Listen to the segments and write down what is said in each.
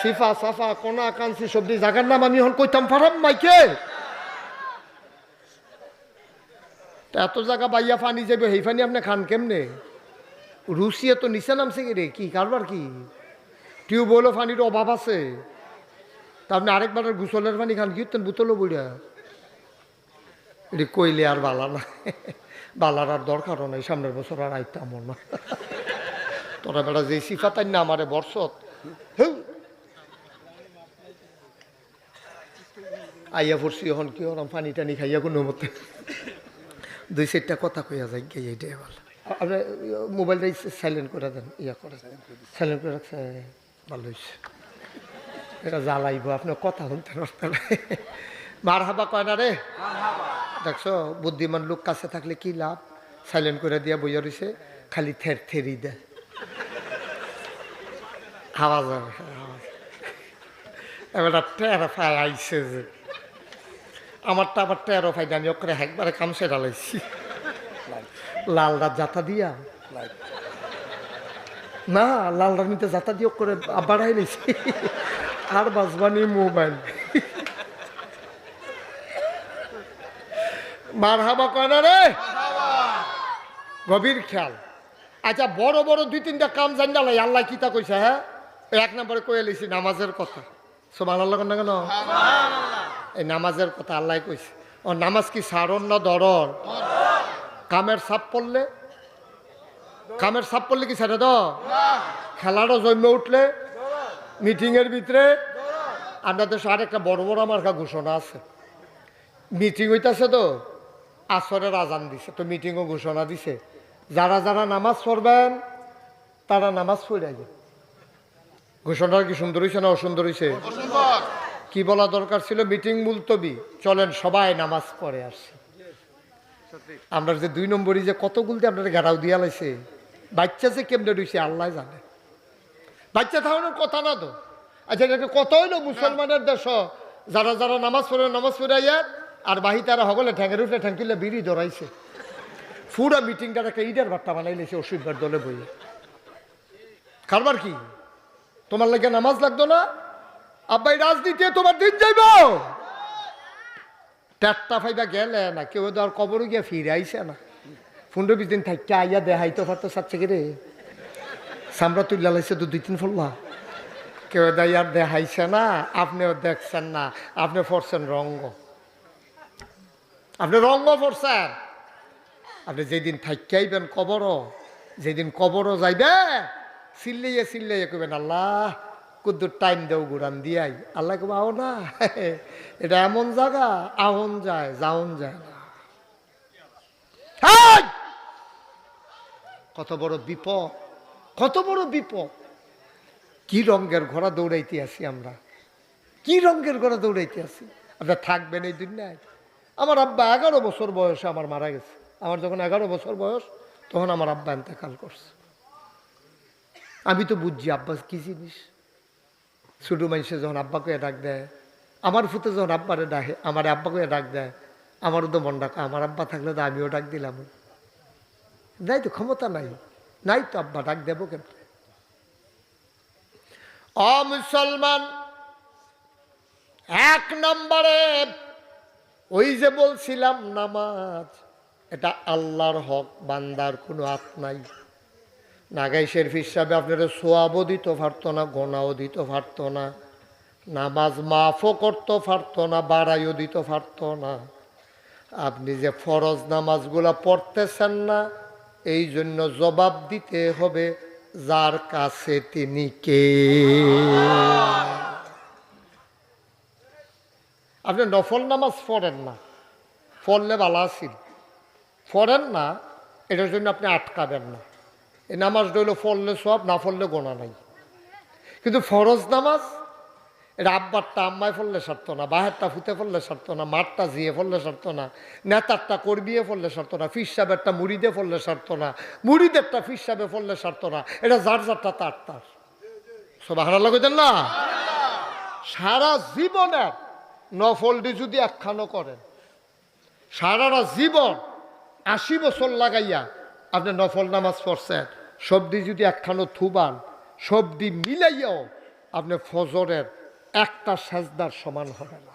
সিফা সাফা, কোনা, কাঞ্চি, সবজি, জাগার নাম আমি এখন কইতাম ফারাম মাইকে। এত জায়গা বাইয়া পানি যাবে সেই পানি আপনি খান কেমনে? রুশিয়া তো নিচে নামছে কি রে? কি, কারবার কি? টিউবওয়েলও পানির অভাব আছে। তা আপনি আরেকবার গুসলের পানি খান, কি হতেন বুতলো বুড়া এটি কইলে আর বালা না। বালার আর দরকারও নাই, সামনের বছর আর আইতাম না। তোরা বেড়া যে সিফাতাই না আমারে বর্ষত হেউ। আইয়া পড়ছি এখন কি ওরম পানি টানি খাইয়া কোনো মতে। দুই চারটা কথা কইয়া যাই গে এইটাই ভালো। আপনার মোবাইলটা সাইলেন্ট করে দেন, ইয়া করে সাইলেন্ট করে রাখছে, ভালো হয়েছে এটা জ্বালাইব আপনার কথা শুনতে পারতেন মার হাবা কয় না রে? দেখছ, বুদ্ধিমান লোক কাছে থাকলে কি লাভ? সাইলেন্ট করে দিয়া বইয়া রয়েছে খালি থের থেরি দেয় আওয়াজ হবে আওয়াজ এবার টেরো ফাই আইসে যে। আমারটা আবার টেরো ফাই আমি ওকে একবারে কামসে ডালাইছি লাল রাত দিয়া। না, লাল রানিতে জাতা দিয়ে করে বাড়াই নিছি আর বাজবানি মোবাইল। মার হাবা কয় না রে? গভীর খেয়াল। আচ্ছা বড় বড় দুই তিনটা কাম জানি না আল্লাহ কিতা কইছে হ্যাঁ? এক নম্বরে কয়ে লিছি নামাজের কথা। সোমান আল্লাহ কেন? এই নামাজের কথা আল্লাহ কইছে। ও, নামাজ কি সারণ না দরর কামের সাপ পড়লে? কামের সাপ পড়লে কি ছেড়ে দ খেলারও জন্মে উঠলে? মিটিংয়ের ভিতরে? আপনাদের দেশে আরেকটা বড় বড় আমার একটা ঘোষণা আছে। মিটিং হইতাছে তো, আসরের আজান দিছে, তো মিটিংও ঘোষণা দিছে। যারা যারা নামাজ পড়বেন, তারা নামাজ পড়ে যায় ঘোষণাটা কি সুন্দর হয়েছে না অসুন্দর হয়েছে কি বলা দরকার ছিল? মিটিং মুলতবি। চলেন, সবাই নামাজ পড়ে আসছে আমরা যে দুই নম্বরই যে কতগুলো দিয়ে আপনার গাড়াও দিয়া লাইছে বাচ্চা যে কেমনে রয়েছে আল্লাহ জানে। বাচ্চা থাকানোর কথা না তো? আচ্ছা এটা কত হইল মুসলমানের দেশ। যারা যারা নামাজ পড়ে নামাজ পড়ে আইয়ার আর বাহি তারা হগলে ঠ্যাঙের উঠে তুললে বিড়ি ধরাইছে। পুরা মিটিংটা একটা ইডার বার্তা বানাই বানাইলেছে অসুবিধার দলে বইয়ে। কারবার কি? তোমার লাগে নামাজ লাগতো না? আব্বাই, রাজনীতি তোমার দিন যাইব। চারটা ফাইবা গেলে না, কেউ তো আর কবরও গিয়া ফিরে আইসে না। পনেরো বিশ দিন থাকতে আইয়া দেখাইতে পারতো সাচ্ছে রে। সামরা তুল্লা লাইছে তো দুই তিন ফল্লা কেউ দাই আর দেখাইছে না, আপনিও দেখছেন না আপনি পড়ছেন রঙ্গ। আপনি রঙ্গ পড়ছেন আপনি যেদিন থাকি আইবেন কবরও, যেদিন কবরও যাইবে চিল্লাইয়ে চিল্লাইয়ে কইবেন, আল্লাহ কুদ্দুর টাইম দেও গুড়ান দিয়াই। আল্লাহ কবে আও না, এটা এমন জায়গা, আহন যায় যাওন যায় না। কত বড় বিপদ, কত বড় বিপদ। কি রঙ্গের ঘোড়া দৌড়াইতে আসি আমরা? কি রঙ্গের ঘোড়া দৌড়াইতে আসি? আপনার থাকবেন এই দুনিয়ায়। আমার আব্বা এগারো বছর বয়সে আমার মারা গেছে। আমার যখন এগারো বছর বয়স, তখন আমার আব্বা এতেকাল করছে। আমি তো বুঝছি, আব্বা কি জিনিস? ছোটো মানুষে যখন আব্বাকে ডাক দেয়, আমার ফুতে যখন আব্বারে ডাকে, আমার আব্বাকে ডাক দেয়, আমারও তো মন ডাকা, আমার আব্বা থাকলে তো আমিও ডাক দিলাম। নাই তো ক্ষমতা নাই নাই তো আব্বা ডাক দেবো কেন অ মুসলমান এক নম্বরে ওই যে বলছিলাম, নামাজ, এটা আল্লাহর হক, বান্দার কোনো হাত নাই। নাগাই শেরফ হিসাবে আপনারা সোয়াবও দিতে পারতো না, গোনাও দিতে পারতো না, নামাজ মাফও করতে পারতো না, বাড়াইও দিতে পারতো না। আপনি যে ফরজ নামাজগুলা পড়তেছেন না, এই জন্য জবাব দিতে হবে, যার কাছে তিনি কে? আপনি নফল নামাজ পড়েন না, পড়লে ভালো আছেন। পড়েন না, এটার জন্য আপনি আটকাবেন না। এই নামাজটা হইল ফললে সব, না পড়লে গোনা নাই। কিন্তু ফরজ নামাজ এটা আব্বারটা আম্মায় পড়লে সারতো না, বাহেরটা ফুতে পড়লে সারতো না, মাঠটা জিয়ে পড়লে সারতো না, নেতারটা করবিয়ে পড়লে সারতো না, ফিস সাহেবেরটা মুড়িদে পড়লে সারতো না, মুড়িদেরটা ফিস সাহেবে পড়লে সারতো না, এটা যার যারটা তার তার। সব হারা লাগেছেন না? সারা জীবনের নফলটি যদি একখানো করেন সারাটা জীবন আশি বছর লাগাইয়া আপনি নফল নামাজ পড়ছেন। সবদি যদি একখানো থুবান, সবদি মিলাইয়াও আপনি ফজরের একটা সেজদার সমান হবে না।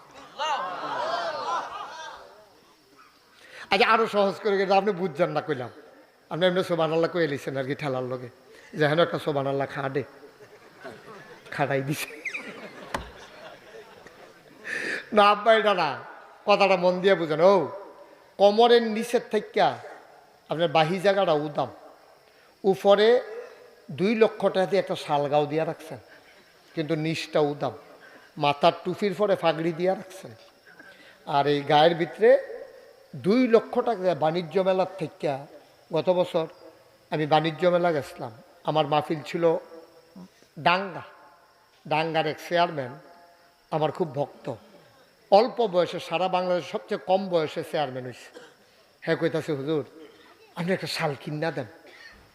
আচ্ছা আরও সহজ করে গেলে আপনি বুঝছেন না, কইলাম। আপনি এমনি সোবান আল্লাহ কয়ে লিছেন আর কি ঠেলার লগে। যে হেন একটা সোবান আল্লাহ খাডে খাটাই দিছে। না, আব্বা, এটা না, কথাটা মন দিয়ে বুঝেন। ও, কমরের নিচের থেকে আপনার বাহি জায়গাটা উদাম। উপরে দুই লক্ষ টাকা দিয়ে একটা শালগাও দিয়ে রাখছেন। কিন্তু নিচটা উদাম মাথার টুপির পরে ফাগড়ি দিয়ে রাখছেন। আর এই গায়ের ভিতরে দুই লক্ষ টাকা বাণিজ্য মেলার থেকে গত বছর আমি বাণিজ্য মেলা গেছিলাম। আমার মাহফিল ছিল ডাঙ্গা। ডাঙ্গার এক চেয়ারম্যান আমার খুব ভক্ত। অল্প বয়সে সারা বাংলাদেশের সবচেয়ে কম বয়সে চেয়ারম্যান হয়েছে। হ্যাঁ কইতাছে, হুজুর, আপনি একটা শাল কিনা দেন।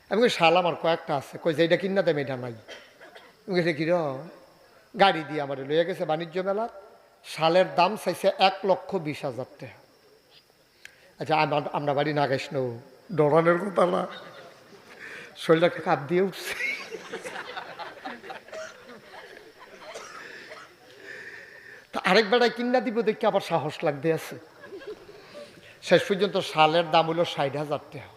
আমি কই শাল আমার কয়েকটা আছে। কই যে এটা কিনা দেন এটা নাই আমি কি গাড়ি দিয়ে আমার লইয়া গেছে বাণিজ্য মেলার শালের দাম চাইছে এক লক্ষ বিশ হাজার টাকা। আচ্ছা আমার আমরা বাড়ি না গাইস নো ডরানের কথা না। শরীরটা কাপ দিয়ে উঠছে। তা আরেক বেড়ায় কিনা দিব দেখি আবার সাহস লাগতে আছে। শেষ পর্যন্ত শালের দাম হলো ষাট হাজার টাকা।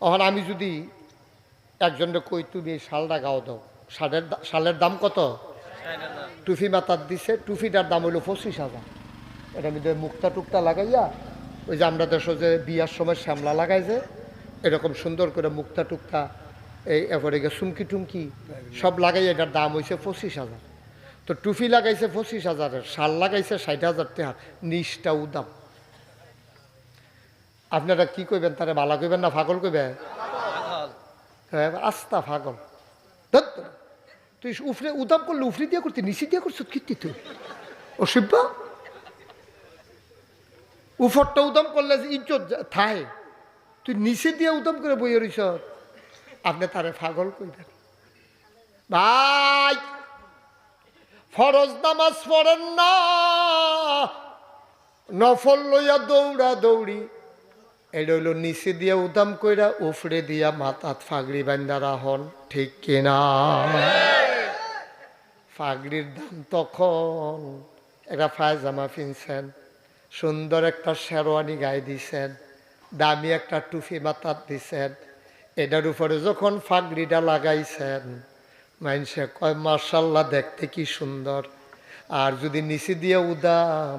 এখন আমি যদি একজনকে কই, তুমি এই শালটা গাও দাও। শালের শালের দাম কত? টুফি মাতার দিছে, টুফিটার দাম হলো পঁচিশ হাজার। এটা আমি মুক্তা টুকটা লাগাইয়া, ওই যে আমরা দেশ যে বিয়ার সময় শ্যামলা লাগাই যে, এরকম সুন্দর করে মুক্তা টুকটা, এই এরপরে সুমকি টুমকি, সব লাগাই এটার দাম হয়েছে পঁচিশ হাজার। তো টুফি লাগাইছে পঁচিশ হাজারের, শাল লাগাইছে ষাট হাজার টাকা নিচটা উদাম আপনারা কি কইবেন? তারে বালা কইবেন না ফাগল কইবেন? হ্যাঁ, আস্তা ফাগল ধুৎ, তুই উফরে উদাম করলে উফরি দিয়ে করতি নিচে দিয়ে করছ কীর্তি তুই? অসভ্য উফরটা উদম করলে যে ইজ্জত থায়। তুই নিচে দিয়ে উদম করে বইয়ে রইছ। আপনি তারে ফাগল কইবেন। ভাই ফরজ নামাজ পড়েন না। নফল লইয়া দৌড়া দৌড়ি এটা হইল নিচে দিয়া উদাম কইরা উফরে দিয়া মাথাত ফাগড়ি বান্দারা হন ঠিক কিনা? ফাগড়ির দাম তখন একটা পায়জামা কিনছেন সুন্দর একটা শেরওয়ানি গায়ে দিছেন, দামি একটা টুফি মাথাত দিছেন। এটার উপরে যখন ফাগড়িটা লাগাইছেন মানুষে কয় মার্শাল্লাহ দেখতে কি সুন্দর। আর যদি নিচে দিয়ে উদাম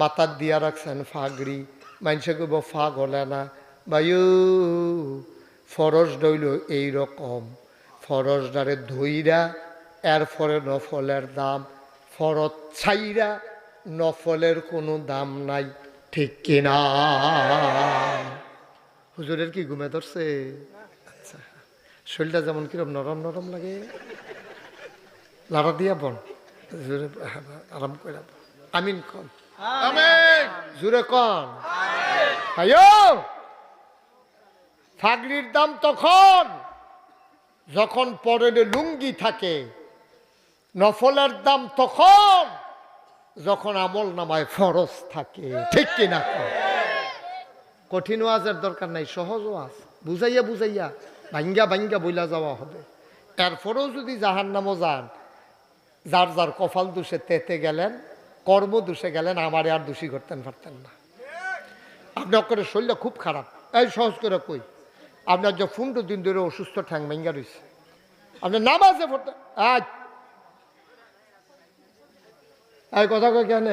মাথার দিয়া রাখছেন ফাগড়ি মানুষে কব ফাগ হলে না। বায়ু ফরজ ডইল এইরকম। ফরজ ডারে ধইরা এর ফলে নফলের দাম। ফরজ ছাইরা নফলের কোনো দাম নাই। ঠিক কিনা? হুজুরের কি ঘুমে ধরছে? আচ্ছা শরীরটা যেমন কিরম নরম নরম লাগে। লাড়া দিয়া বন আরাম করে আমিন কন। জোরে কন। আয়ো! দাম তখন, যখন পরনে লুঙ্গি থাকে, নফলের দাম তখন, যখন আমল নামায় ফরজ থাকে। ঠিক কিনা? কঠিন ওয়াজের দরকার নাই, সহজ ওয়াজ। বুঝাইয়া বুঝাইয়া, ভাঙ্গা ভাঙ্গা বইলা যাওয়া হবে। এরপরেও যদি জাহান নামও যান, যার যার কপাল দোষে তেতে গেলেন কর্ম দোষে গেলেন, আমারে আর দোষী করতেন পারতেন না। আপনি অক্ষরের শরীরটা খুব খারাপ। এই সহজ করে কই, আপনার যে ফুন্ডু দিন ধরে অসুস্থ ঠ্যাং ভেঙ্গা রয়েছে। আপনি নামাজে পড়তে আজ এই কথা কই কেন?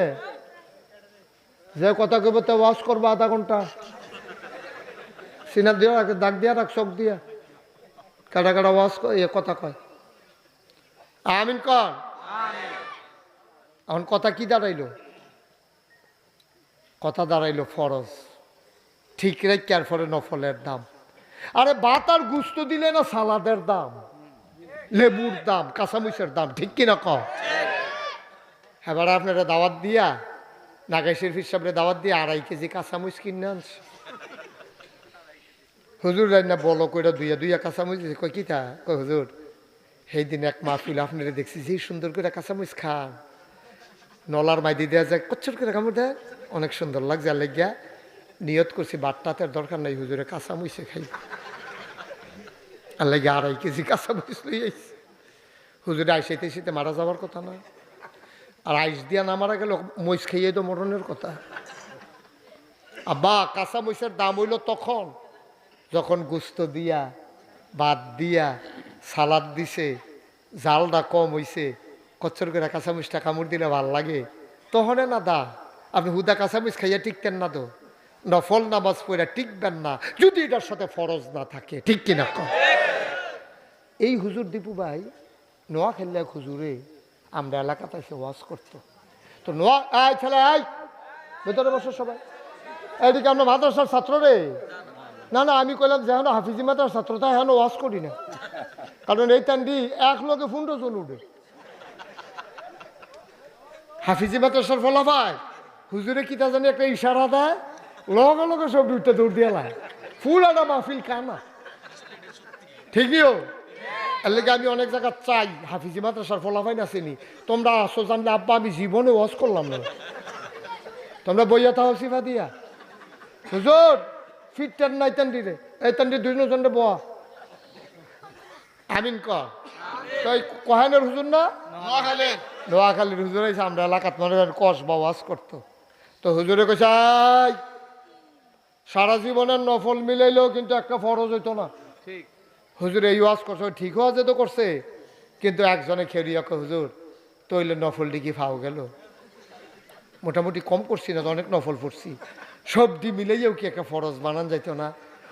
যে কথা কইব তো ওয়াশ করব আধা ঘণ্টা। সিনার দিয়া রাখ, দাগ দিয়া রাখ, চোখ দিয়া। কাটা কাটা ওয়াশ এ কথা কয়। আমিন কন এখন কথা কি দাঁড়াইলো? কথা দাঁড়াইলো ফরজ। ঠিক রেখার পরে নফলের দাম। আরে ভাত আর গুস্ত দিলে না সালাদের দাম। লেবুর দাম কাঁচামুচের দাম, ঠিক কিনা কম আপনারা দাওয়াত দিয়া, নাগাই শরীফ সাহেবের দাওয়াত দিয়ে আড়াই কেজি কাঁচামুচ কিনে আনছে। হুজুর রান্না বলো কইরা দুইয়া দুইয়া কাঁচামুচ দিছে। কই কি তা কই হুজুর, সেই দিন এক মাহফিল আপনারা দেখছি যে সুন্দর করে কাঁচামরিচ খান। নলার মাইদি দেওয়া যায়, কচ্ছর করে কামড় দেয়। অনেক সুন্দর লাগছে আর লেগিয়া। নিয়ত করছি বাট্টাতে দরকার নাই, হুজুরে কাঁচামরিচে খাই আর লেগে আড়াই কেজি কাঁচামরিচ লই আইছি। হুজুরে আইসাইতে শীতে মারা যাওয়ার কথা না। আর আইস দিয়া না মারা গেল মহিষ খেয়ে তো মরণের কথা। আব্বা, কাঁচা দাম হইল তখন, যখন গুস্ত দিয়া বাদ দিয়া, সালাদ দিছে, জালটা কম হইছে, কচ্ছর করে কাঁচামরিচটা কামড় দিলে ভালো লাগে। তখনে না দা, আপনি হুদা কাঁচামরিচ খাইয়া টিকতেন না তো। নফল নামাজ পড়া টিকবেন না, যদি এটার সাথে ফরজ না থাকে। ঠিক কিনা? এই হুজুর দীপু ভাই নোয়া খেললে হুজুরে আমরা এলাকাতে এসে ওয়াজ করতো। তো নোয়া আয় ছেলে আয় ভেতরে বসো সবাই। এদিকে আমরা মাদ্রাসার ছাত্র রে। না না, আমি কইলাম যে হাফিজি মাদ্রাসার ছাত্র, তাই এখন ওয়াজ করি না। কারণ এই টান্ডি এক লোকে ফুন্ডো চল উঠে। হাফিজি মাদ্রাসার ফলা ভাই হুজুরে কি তা জানি একটা ইশারা দেয়? লগে লগে সব দুইটা দৌড় দিয়ে লাই ফুল একটা মাহফিল কানা। ঠিকইও এর লেগে আমি অনেক জায়গা চাই। হাফিজি মাদ্রাসার ফলাফাই নাসেনি তোমরা আসো জানলে আব্বা আমি জীবনে ওয়াজ করলাম না। তোমরা বইয়া থাও সিফা দিয়া। হুজুর ফিটটার নাই তান্ডি রে এই তান্ডি দুজন জনে বয়া। আমিন ক তাই কহানের হুজুর না? নোয়াখালীর। হুজুর আমরা এলাকাত মনে করেন কস বা ওয়াজ করতো। তো হুজুরে কইছে "আই, সারা জীবনের নফল মিলাইলেও কিন্তু একটা ফরজ হইতো না। হুজুর এই ওয়াজ করছে ঠিক হওয়া তো করছে কিন্তু একজনে খেরিয়া হুজুর তৈলে নফল ডিগি ফাও গেল। মোটামুটি কম করছি না তো অনেক নফল পড়ছি। সব দি মিলাইয়াও কি একটা ফরজ বানান যাইতো না?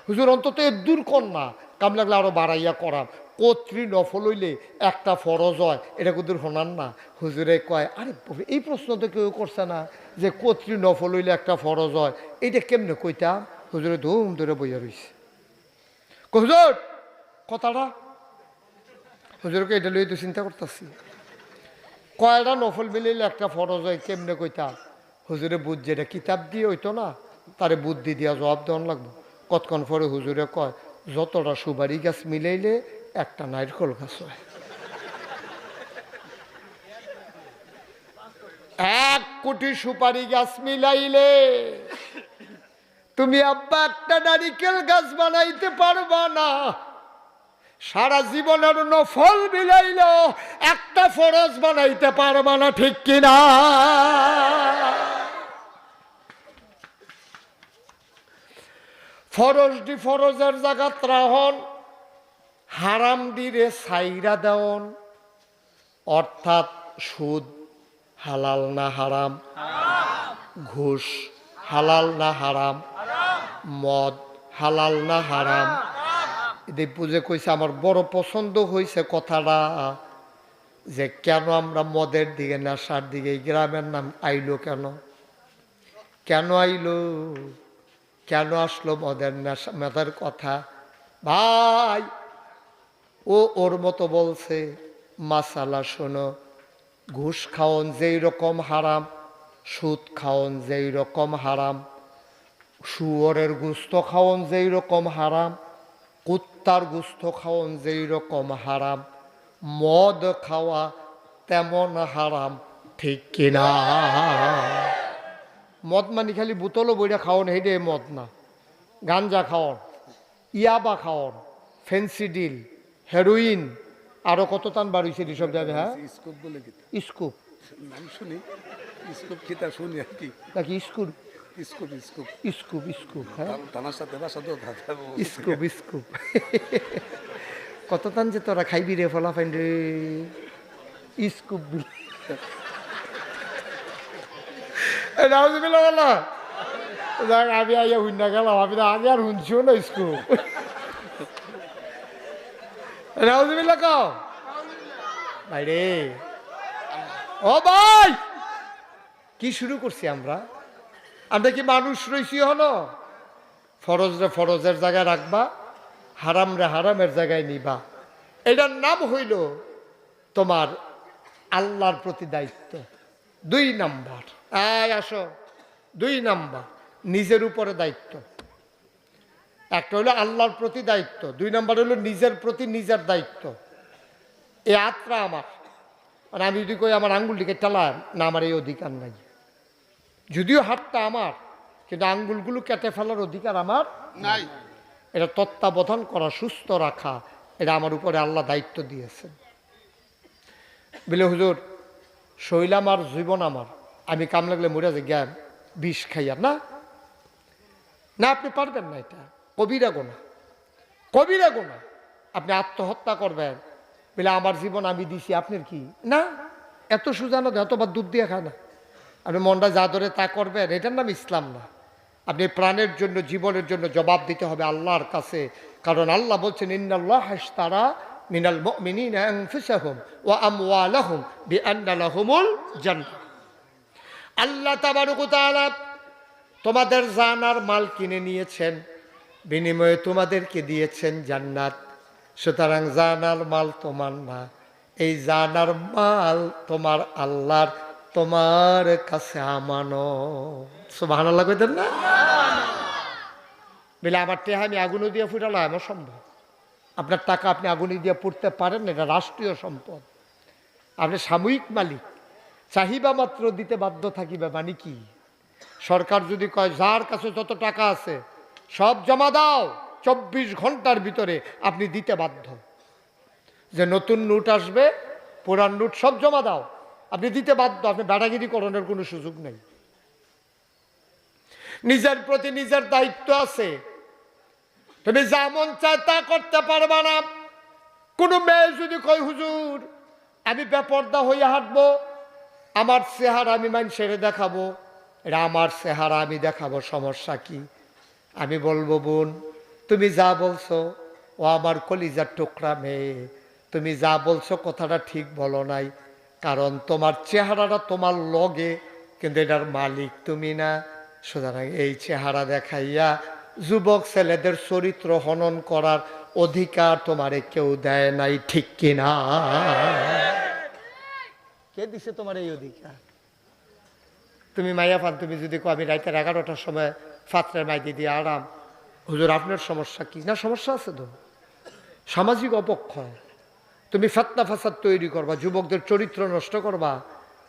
হুজুর অন্তত এর দূর কর না। কাম লাগলে আরও বাড়াইয়া করাম কত্রি নফল হইলে একটা ফরজ হয়। এটা কুদুর শোনান না? হুজুরে কয় আরে এই প্রশ্ন তো কেউ করছে না যে কত্রি নফল হইলে একটা ফরজ হয়। এইটা কেমনে কইতাম? হুজুরে ধুম ধরে বইয়া কয়, হুজুর কথাটা? হুজুরকে এটা লইয়ে তো চিন্তা করতেছি। কয়টা নফল মিলিলে একটা ফরজ হয় কেমনে কইতা হুজুরে বুঝছে এটা কিতাব দিয়ে হইতো না তারে বুদ্ধি দিয়া জবাব দেওয়ান লাগবো। কতক্ষণ পরে হুজুরে কয় যতটা সুপারি গাছ মিলাইলে একটা নারকল গাছ হয়। এক কোটি সুপারি গাছ মিলাইলে তুমি আব্বা একটা নারিকেল গাছ বানাইতে পারবা না। সারা জীবনের নফল মিলাইল একটা ফরজ বানাইতে পারবা না, ঠিক কিনা? ফরজ দি ফরজের জায়গা ত্রাহন হারাম দিরে সাইরা দেওন, অর্থাৎ সুদ হালাল না হারাম, ঘুষ হালাল না হারাম, মদ হালাল না হারাম। দীপু যে কইছে, আমার বড় পছন্দ হয়েছে কথাটা যে কেন আমরা মদের দিকে নেশার দিকে গ্রামের নাম আইলো কেন? কেন আইলো? কেন আসলো মদের নেশা মেধার কথা? ভাই, ও ওর মতো বলছে, মাসালা শোনো, ঘুষ খাওন যেই রকম হারাম, সুদ খাওন যেই রকম হারাম, শুয়োরের গুস্ত খাওন যেই রকম হারাম, কুত্তার গুস্ত খাওন যেই রকম হারাম, মদ খাওয়া তেমন হারাম, ঠিক কিনা? মদ মানি খালি বোতলও বইটা খাওন হেডে মদ না। গাঞ্জা খাওন ইয়াবা খাওন ফেন্সিডিল হেরোইন আরও কত টান বাড়িয়েছে এসব যাবে হ্যাঁ? স্কুপ বলে কি স্কুপ নাম শুনি স্কুপ খিতা শুনি আর কি? নাকি school scoop scoop scoop scoop হ্যাঁ? সাথে স্কুপ কত টান যে তোরা খাইবি রে ফলাফাইন রে? স্কুপ রাউজবিল্লা বলা যাক, আমি আইয়া হুন্না গেলাম, আমি আগে আর শুনছিও না স্কুপ রাউজবিল্লা কাও। ভাই রে ভাই! কি শুরু করছি আমরা? আমরা কি মানুষ রইছি হলো ফরজ রে ফরজের জায়গায় রাখবা, হারাম রে হারামের জায়গায় নিবা। এটার নাম হইল তোমার আল্লাহর প্রতি দায়িত্ব। দুই নাম্বার। আয় আসো দুই নাম্বার নিজের উপরে দায়িত্ব। একটা হলো আল্লাহর প্রতি দায়িত্ব দুই নাম্বার হলো নিজের প্রতি নিজের দায়িত্ব। এ আত্রা আমার। মানে আমি যদি কই আমার আঙ্গুলটিকে চালাম না আমার এই অধিকার নাই। যদিও হাতটা আমার কিন্তু আঙ্গুলগুলো কেটে ফেলার অধিকার আমার নাই। এটা তত্ত্বাবধান করা সুস্থ রাখা এটা আমার উপরে আল্লাহ দায়িত্ব দিয়েছেন। বলে হুজুর শৈল আমার জীবন আমার। আমি কাম লাগলে মরে যে জ্ঞান বিষ খাইয়া, না? না, আপনি পারবেন না এটা। কবিরা গোনা। কবিরা গোনা। আপনি আত্মহত্যা করবেন। বলে, আমার জীবন আমি দিছি, আপনার কি? না। এত সুজানো এতবার দুধ দিয়ে খায় না। আপনি মনটা যা ধরে তা করবেন। এটার নাম ইসলাম না। আপনি প্রাণের জন্য, জীবনের জন্য জবাব দিতে হবে আল্লাহর কাছে। কারণ আল্লাহ বলছেন, ইন্নাল্লাহ হাসতারা মিনাল আনফুসাহুম ওয়া আমওয়ালাহুম বিআন্না লাহুমুল জান্নাহ। আল্লাহ তাবারক ওয়া তাআলা তোমাদের জানার মাল কিনে নিয়েছেন, বিনিময়ে তোমাদেরকে দিয়েছেন জান্নাত। সুতরাং জানার মাল তোমার না, এই জানার মাল তোমার আল্লাহর, তোমার কাছে আমানো সুবাহ কইতেন না? বলে আমার টেহা আমি আগুনে দিয়ে ফুটালো আমার সম্ভব। আপনার টাকা আপনি আগুনে দিয়ে পড়তে পারেন এটা রাষ্ট্রীয় সম্পদ। আপনি সাময়িক মালিক। চাহিবা মাত্র দিতে বাধ্য থাকিবে মানে কি? সরকার যদি কয়, যার কাছে যত টাকা আছে, সব জমা দাও, চব্বিশ ঘণ্টার ভিতরে আপনি দিতে বাধ্য। যে নতুন নোট আসবে, পুরান নোট সব জমা দাও, আপনি দিতে বাধ্য, আপনি বেড়াগিরি করণের কোনো সুযোগ নেই। নিজের প্রতি নিজের দায়িত্ব আছে। তুমি যা মন চায় তা করতে পারবা না। কোনো মেয়ে যদি কয়, হুজুর, আমি বেপর্দা হয়ে হাঁটবো আমার চেহারা আমি মানুষের দেখাবো, এটা আমার চেহারা আমি দেখাবো, সমস্যা কি? আমি বলব, বোন, তুমি যা বলছো, ও আমার কলিজার টুকরা মেয়ে। তুমি যা বলছো কথাটা ঠিক বলো নাই, কারণ তোমার চেহারাটা তোমার লগে, কিন্তু এটার মালিক তুমি না। সুতরাং এই চেহারা দেখাইয়া যুবক ছেলেদের চরিত্র হনন করার অধিকার তোমারে কেউ দেয় নাই, ঠিক কিনা? কে দিছে তোমার এই অধিকার? তুমি মাইয়া পান তুমি যদি আমি রাইতের এগারোটার সময় ফাত্রের মাইদি দিয়ে আরাম। হুজুর, আপনার সমস্যা কি? না, সমস্যা আছে তো? সামাজিক অপক্ষয়। তুমি ফাতনা ফাসাদ তৈরি করবা, যুবকদের চরিত্র নষ্ট করবা।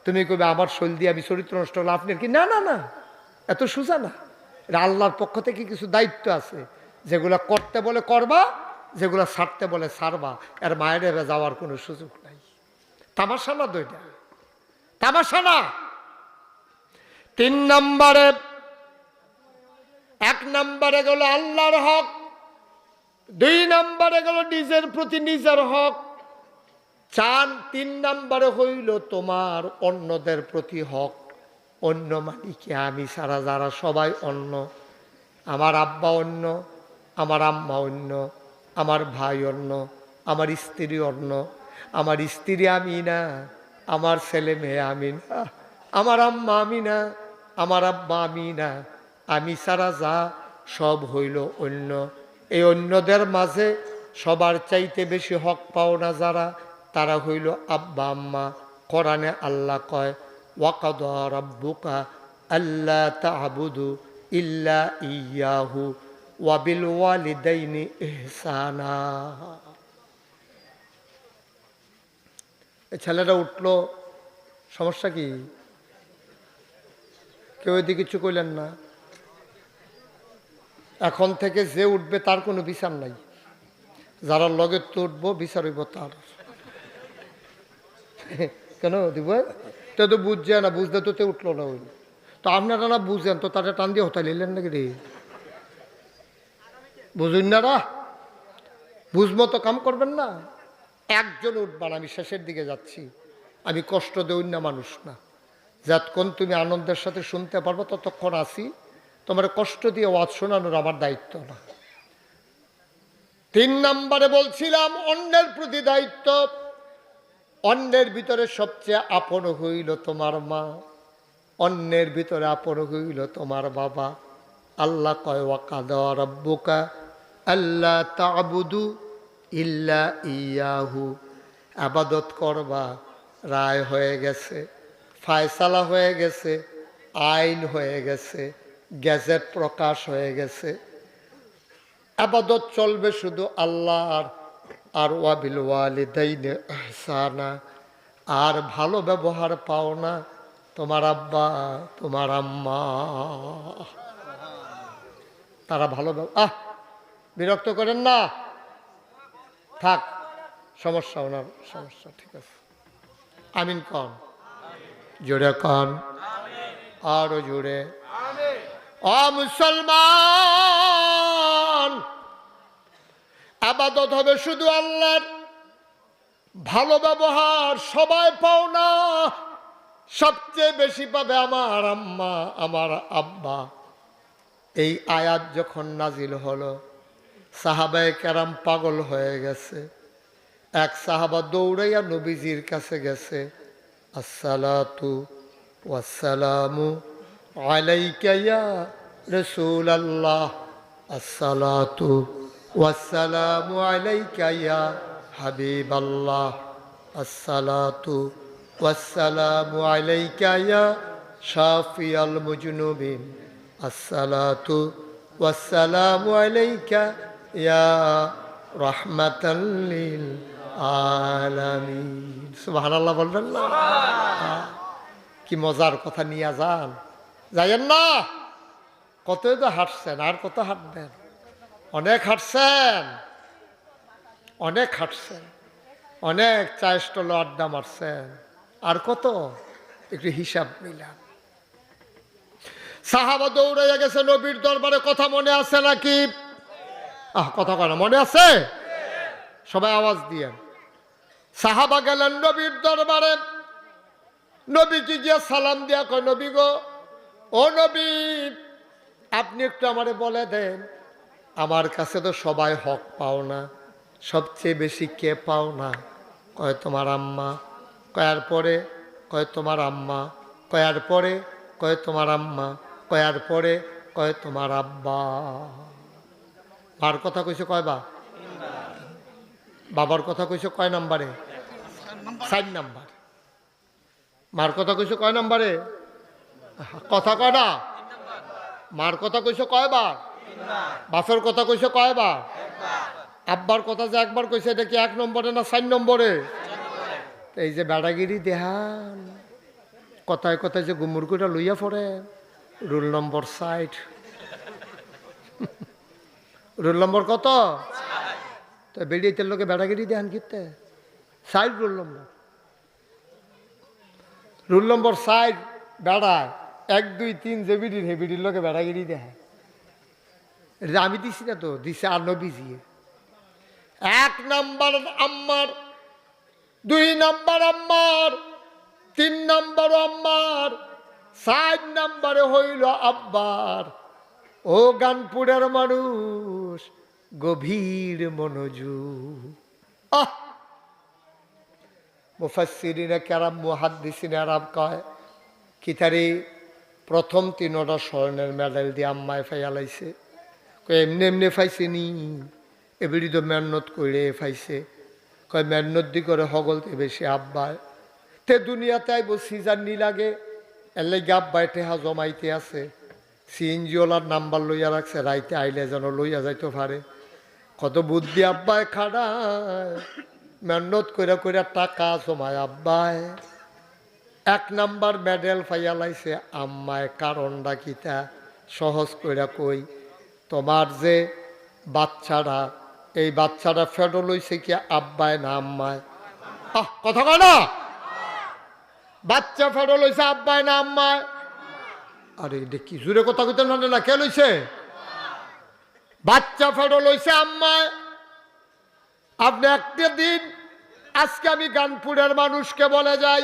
তুমি কবে আমার শৈল দিয়ে আমি চরিত্র নষ্ট হলো আপনার কি? না না না। এত সোজা না। আল্লাহর পক্ষ থেকে কিছু দায়িত্ব আছে। যেগুলো করতে বলে করবা, যেগুলো ছাড়তে বলে ছাড়বা। এর মায়ের যাওয়ার কোনো সুযোগ নাই। তামাশা না দুইটা তামাশা না তিন নম্বরে, এক নম্বরে গেল আল্লাহর হক, দুই নম্বরে গেল নিজের প্রতি নিজের হক। চার, তিন নম্বরে হইল তোমার অন্যদের প্রতি হক। অন্য মালিকে আমি সারা যারা সবাই অন্য, আমার আব্বা অন্য, আমার আম্মা অন্য, আমার ভাই অন্য, আমার স্ত্রী অন্য, আমার স্ত্রী আমি না। আমার ছেলে মেয়ে আমি না আমার আম্মা আমি না আমার আব্বা আমি না আমি সারা যা সব হইল অন্য। এই অন্যদের মাঝে সবার চাইতে বেশি হক পাও না যারা, তারা হইল আব্বা আম্মা। কোরআনে আল্লাহ কয়, ওয়াকাদ রব্বুকা আল্লাহ তাহবুদু ইল্লা ইয়াহু ওয়াবিল ওয়ালিদাইনি ইহসানা এই ছেলেটা উঠল, সমস্যা কি? কেউ এদিকে কিছু কইলেন না। এখন থেকে যে উঠবে তার কোনো বিচার নাই। যারা লগে তো উঠবো, বিচার হইব তার। কেন দিব? তো তো বুঝছে না বুঝতে তো তে উঠল না ওই। তো আপনারা না বুঝেন, তো তারা টান দিয়ে হতাই নিলেন নাকি রে? বুঝুন না বুঝব তো কাম করবেন না। একজন উঠবান আমি শেষের দিকে যাচ্ছি। আমি কষ্ট দেই না মানুষ না। যতক্ষণ তুমি আনন্দের সাথে শুনতে পারব, ততক্ষণ আসি তোমার কষ্ট দিয়ে ওয়াজ শোনানোর আমার দায়িত্ব না। তিন নম্বরে বলছিলাম, অন্যের প্রতি দায়িত্ব। অন্যের ভিতরে সবচেয়ে আপন হইল তোমার মা। অন্যের ভিতরে আপন হইল তোমার বাবা। আল্লাহ কয়, ওয়াকাদ রব্বুকা আল্লাহ তাবুদু ইল্লা ইয়াহু, আবাদত করবা, রায় হয়ে গেছে, ফায়সালা হয়ে গেছে, আইন হয়ে গেছে, গ্যাজেট প্রকাশ হয়ে গেছে। আবাদত চলবে শুধু আল্লাহর আর ওয়াবিল ওয়ালিদাইনে ইহসানা। আর ভালো ব্যবহার পাও না তোমার আব্বা, তোমার আম্মা। তারা ভালো আহ, বিরক্ত করেন না। থাক, সমস্যা ওনার সমস্যা, ঠিক আছে। আমিন কন। জোরে কন। আরও জোরে। অ মুসলমান, আবাদত হবে শুধু আল্লাহর। ভালো ব্যবহার সবাই পাও না, সবচেয়ে বেশি পাবে আমার আম্মা, আমার আব্বা। এই আয়াত যখন নাজিল হলো সাহাবায় কেরাম পাগল হয়ে গেছে। এক সাহাবা দৌড়াইয়া নবীজির কাছে গেছে, আসসালাতু ওয়াসালামু আলাইকা ইয়া রসুল আল্লাহ আসসালাতু ওয়াসালামু আলাইকা ইয়া হাবিব আল্লাহ আসসালাতু ওয়াসালামু আলাইকা ইয়া শাফি আল মুজনুবিন। আসসালাতু ওয়াসালামু আলাইকা কি মজার কথা, নিয়ে যান। যাইয়েন না। কতই তো হাঁটছেন, আর কত হাঁটবেন? অনেক হাঁটছেন। অনেক হাঁটছেন। অনেক চা স্টলে আড্ডা মারছেন। আর কত? একটু হিসাব মিলাম সাহাবা দৌড়াইয়া গেছে নবীর দরবারে, কথা মনে আছে নাকি? আহ, কথা কয় মনে আছে? সবাই আওয়াজ দিয়ে। সাহাবা গেলেন নবীর দরবারে। নবীকে গিয়ে সালাম দিয়া কয়, নবী গো, ও নবী, আপনি একটু আমারে বলে দেন, আমার কাছে তো সবাই হক পাও না, সবচেয়ে বেশি কে পাও না? কয়, তোমার আম্মা। কয়ার পরে? কয়, তোমার আম্মা। কয়ার পরে? কয়, তোমার আম্মা। কয়ার পরে? কয়, তোমার আব্বা। মার কথা কইছে কয় বা? বাবার কথা কইছে কয় নাম্বারে? Side number. মার কথা কইছে কয় নাম্বারে? কথা কয় না? মার কথা কইছে কয়বার বাসর কথা কইছে কয়বার আব্বার কথা যে একবার কইছে, এটা কি এক নম্বরে না চার নম্বরে? এই যে বেড়াগিরি দেহান। কথায় কথায় যে গুমুরকুটা লইয়া পড়ে। রুল নম্বর ষাট। রোল নম্বর কত? তো বেরিয়ে লোকে বেড়াগিরি দেহান কিতে ষাট রোল নম্বর। রোল নম্বর ষাট বেড়ায়। এক, দুই, তিন যে বিড়ির হে বিড়ির লোকে বেড়াগিরি দেয়। আমি দিছি না তো, দিছে আর নবীজি এক নাম্বার আম্মার, দুই নাম্বার আম্মার, তিন নাম্বার আম্মার সাত নাম্বারে হইল আব্বার। ও গানপুরের মানুষ। গভীর মনোযোগ। আহ! মুফাসিরিনে কেরাম, মুহাদ্দিসিনে আরাব কয় কিতারি প্রথম তিনটা স্বর্ণের মেডেল দিয়ে আম্মায় ফাইয়ালাইছে কয়, এমনি এমনি ফাইছে নি। এবিড়ি তো মেহনত করে ফাইছে। কয়, মেহনত দি করে হগলতে বেশি আব্বায়। তে দুনিয়াতে আইব, সিজার নি লাগে। এর লাগে আব্বায় টেহা জমাইতে আছে। সিএনজিওলার নাম্বার লইয়া রাখছে, রাইতে আইলে যেন লইয়া যাইতে পারে। কত বুদ্ধি আব্বায়, খাড়ায়। মেহনত করে করে টাকা জমায় আব্বায়। এক নাম্বার মেডেল পাইয়া লাইছে আম্মায় কারণ ডাকিতা সহজ কইরা কই। তোমার যে বাচ্চাটা এই বাচ্চারা ফেডো লইছে কি আব্বায় না আম্মায়? আহ, কথা কয় না? বাচ্চা ফেডো লইছে আব্বায় না আম্মায়? আরে, এটা কি জুড়ে কথা কইতে না, কে লইছে? বাচ্চা ফেডো লইছে আম্মায়। আপনি একটা দিন, আজকে আমি গানপুরের মানুষকে বলে যাই,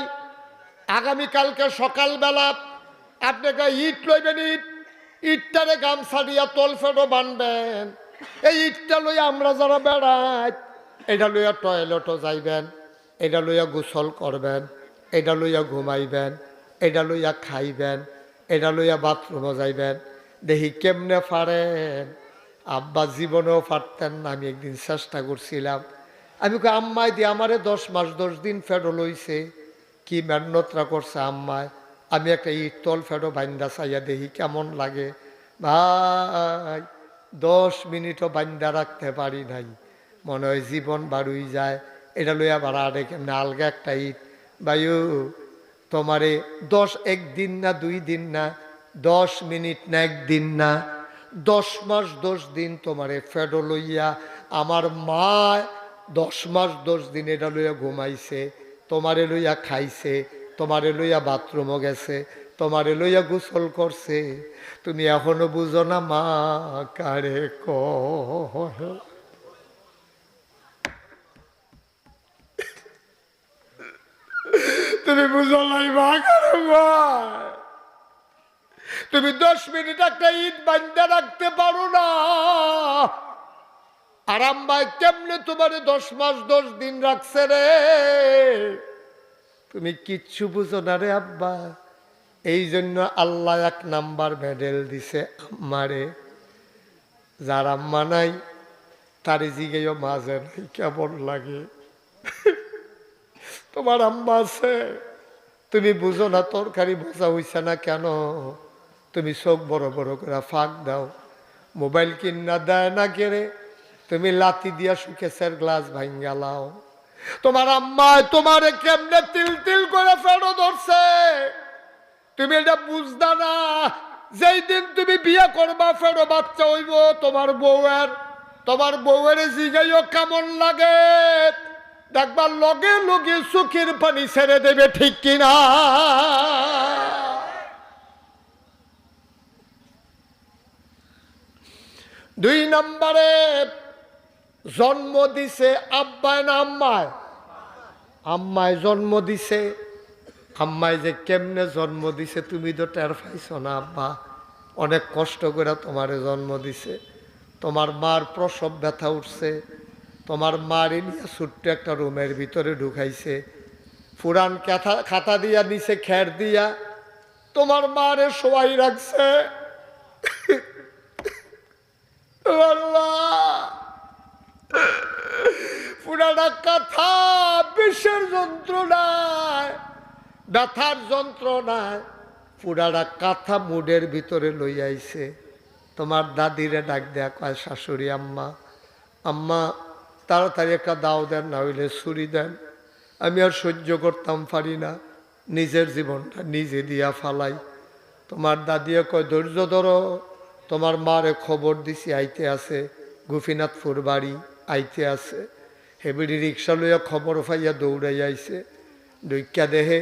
আগামীকালকে সকালবেলা আপনাকে ইট লইবেন ইট, ইটটারে গামছা দিয়া তল ফেটো বানবেন। এই ইটটা লইয়া আমরা যারা বেড়াই, এটা লইয়া টয়লেটও যাইবেন, এটা লইয়া গোসল করবেন, এটা লইয়া ঘুমাইবেন, এটা লইয়া খাইবেন, এটা লইয়া বাথরুমও যাইবেন। দেখি কেমনে পারেন আব্বা জীবনেও পারতেন না, আমি একদিন চেষ্টা করছিলাম। আমি কই, আম্মাই দিয়ে আমারে দশ মাস, দশ দিন ফেডো লইছে। কি মেহনতরা করছে আম্মায় আমি একটা ইটল ফেডো বাইন্দা চাইয়া দেখি, কেমন লাগে? ভাই, দশ মিনিটও বাইন্দা রাখতে পারি নাই। মনে হয় জীবন বাড়ুই যায়। এটা লইয়া বাড়া আরে আলগা একটা ইট। বায়ু তোমারে দশ, একদিন না, দুই দিন না, দশ মিনিট না, একদিন না। দশ মাস দশ দিন তোমারে ফেডো লইয়া, আমার মা দশ মাস দশ দিন এটা লইয়া ঘুমাইছে, তোমারে লইয়া খাইছে, তোমারে লইয়া বাথরুমও গেছে, তোমারে লইয়া গোসল করছে তুমি এখনও বুঝো না মা কারে কহে তুমি বুঝো নাই মা কারে কয়? তুমি দশ মিনিট একটা ঈদ বান্ধা রাখতে পারো না। আরাম ভাই, কেমনে তোমারে দশ মাস দশ দিন রাখছে রে? তুমি কিচ্ছু বুঝো না রে আব্বা। এই জন্য আল্লাহ এক নাম্বার মেডেল দিছে আম্মারে যার আম্মা নাই, তারে জিগেও মাঝে নাই, কেমন লাগে? তোমার আম্মা আছে। তুমি বুঝো না, তরকারি ভাজা হইছে না কেন? তুমি চোখ বড় বড় করে ফাঁক দাও। মোবাইল কিনা দেয় না কেড়ে। তুমি লাতি দিয়া সুকেশের গ্লাস ভাঙ্গা লাও। তোমার আম্মা তোমারে কেমনে তিল তিল করে ফেরো ধরছে? তুমি এটা বুঝদা না। যেই দিন তুমি বিয়ে করবা ফেরো বাচ্চা হইব তোমার বউয়ের। তোমার বউয়ের জিগাইও কেমন লাগে? দেখবার লগে লগে সুখের পানি ছেড়ে দেবে ঠিক কিনা? দুই নম্বরে জন্ম দিছে আব্বায় না আম্মায়? আম্মায় জন্ম দিছে। আম্মায় যে কেমনে জন্ম দিছে তুমি তো টের পাইছ না আব্বা। অনেক কষ্ট করে তোমারে জন্ম দিছে। তোমার মার প্রসব ব্যথা উঠছে। তোমার মার নিয়ে ছোট্ট একটা রুমের ভিতরে ঢুকাইছে। ফুরান খাতা খাতা দিয়া নিচে খ্যার দিয়া। তোমার মারে সবাই রাখছে। কথা তোমার দাদিরে ডাক দেয়া কয়, শাশুড়ি আম্মা আম্মা, তাড়াতাড়ি একটা দাও দেন, না হইলে ছুরি দেন। আমি আর সহ্য করতাম পারি না। নিজের জীবনটা নিজে দিয়া ফালাই। তোমার দাদিয়া কয়, ধৈর্য ধরো তোমার মারে খবর দিছি, আইতে আছে। গোপীনাথপুর বাড়ি আইতে আছে। হেবিড়ি রিক্সা লইয়া খবর পাইয়া দৌড়াই আইছে। দৈক্যা দেহে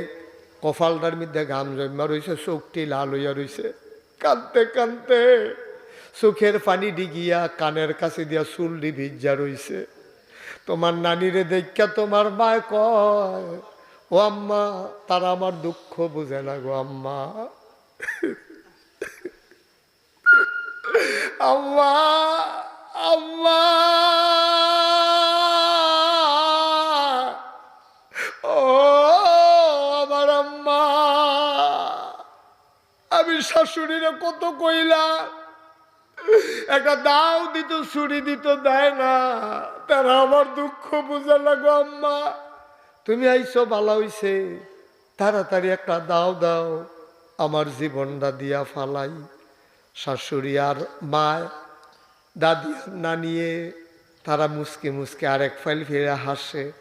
কপালটার মধ্যে ঘাম জন্মা রইছে, চোখটি লাল হইয়া রইছে। কানতে কানতে চোখের পানি ডিগিয়া কানের কাছে দিয়া চুলডি ভিজা রইছে। তোমার নানিরে দেখা তোমার মায় কয়, ও আম্মা, তারা আমার দুঃখ বুঝে না গো আম্মা। আম্মা আম্মা ও আমার আম্মা, আমি শাশুড়িরে কত কইলা একটা দাও দিত, ছুরি দিত, দেয় না। তারা আমার দুঃখ বুঝা লাগো আম্মা। তুমি আইসো ভালো হইছে। তাড়াতাড়ি একটা দাও দাও। আমার জীবনটা দিয়া ফালাই। শাশুড়ি আর মা, দাদি না নিয়ে তারা মুসকে মুসকে আরেক ফাইল ফিরে হাসে।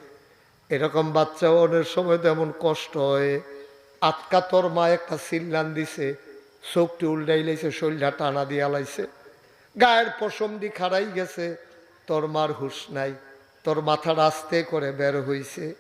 এরকম বাচ্চা অনেক সময় তো এমন কষ্ট হয়। আটকা তোর মা একটা সিল্লান দিছে, চোখটি উল্টাই লাইছে, শরীরটা টানা দিয়া লাইছে। গায়ের পশম দি খাড়াই গেছে, তোর মার হুশ নাই, তোর মাথা রাস্তে করে বের হইছে।